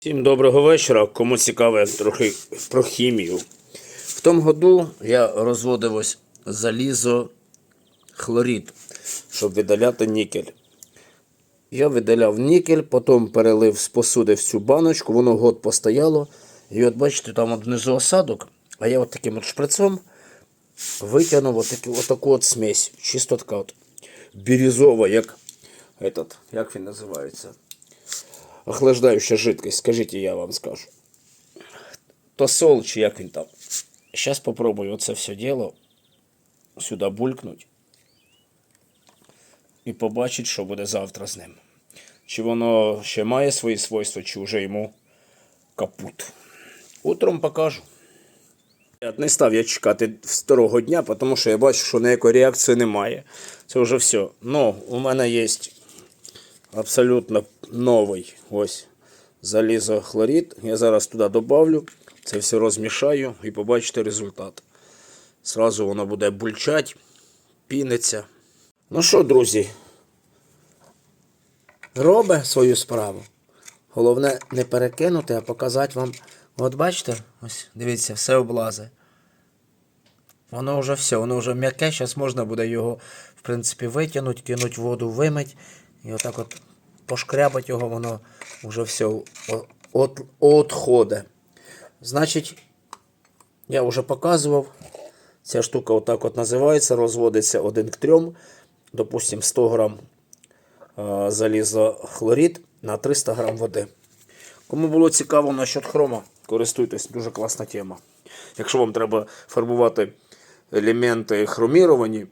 Всім доброго вечора. Кому цікаве трохи про хімію. В тому году я розводив ось залізо хлорид, щоб видаляти нікель. Я видаляв нікель, потім перелив з посуди в цю баночку, воно год постояло. І от бачите, там от внизу осадок, а я от таким от шприцом витягнув от таку, от смесь. Чисто така от бірюзова, як, этот, як він називається? Охлаждающая жидкость, скажите, я вам скажу. То сол, чи як він там. Сейчас попробую оце все дело сюди булькнуть і побачить, що буде завтра з ним. Чи воно ще має свої свойства, чи вже йому капут. Утром покажу. Не став я чекати старого дня, тому що я бачу, що ніякої реакції немає. Це вже все. Ну, у мене є абсолютно новий ось залізохлорид. Я зараз туди добавлю, це все розмішаю і побачите результат. Зразу воно буде бульчать, піниться. Ну що, друзі, робить свою справу. Головне не перекинути, а показати вам. От бачите, ось дивіться, все облазе. Воно вже все, воно вже м'яке, зараз можна буде його, в принципі, витягнути, кинути воду, вимить. І отак от пошкрябать його, воно вже все от, отходе. Значить, я вже показував. Ця штука отак от називається, розводиться 1 к 3, допустим, 100 грам е, залізохлорид на 300 грам води. Кому було цікаво насчет хрома, користуйтесь, дуже класна тема. Якщо вам треба фарбувати елементи хроміровані,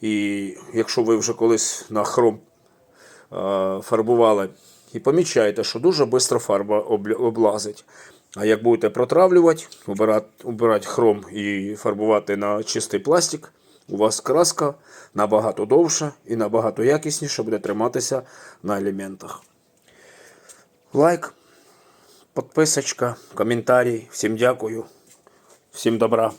і якщо ви вже колись на хром фарбували, і помічаєте, що дуже швидко фарба облазить. А як будете протравлювати, убирати хром і фарбувати на чистий пластик, у вас краска набагато довша і набагато якісніше буде триматися на елементах. Лайк, підписочка, коментарі. Всім дякую, всім добра.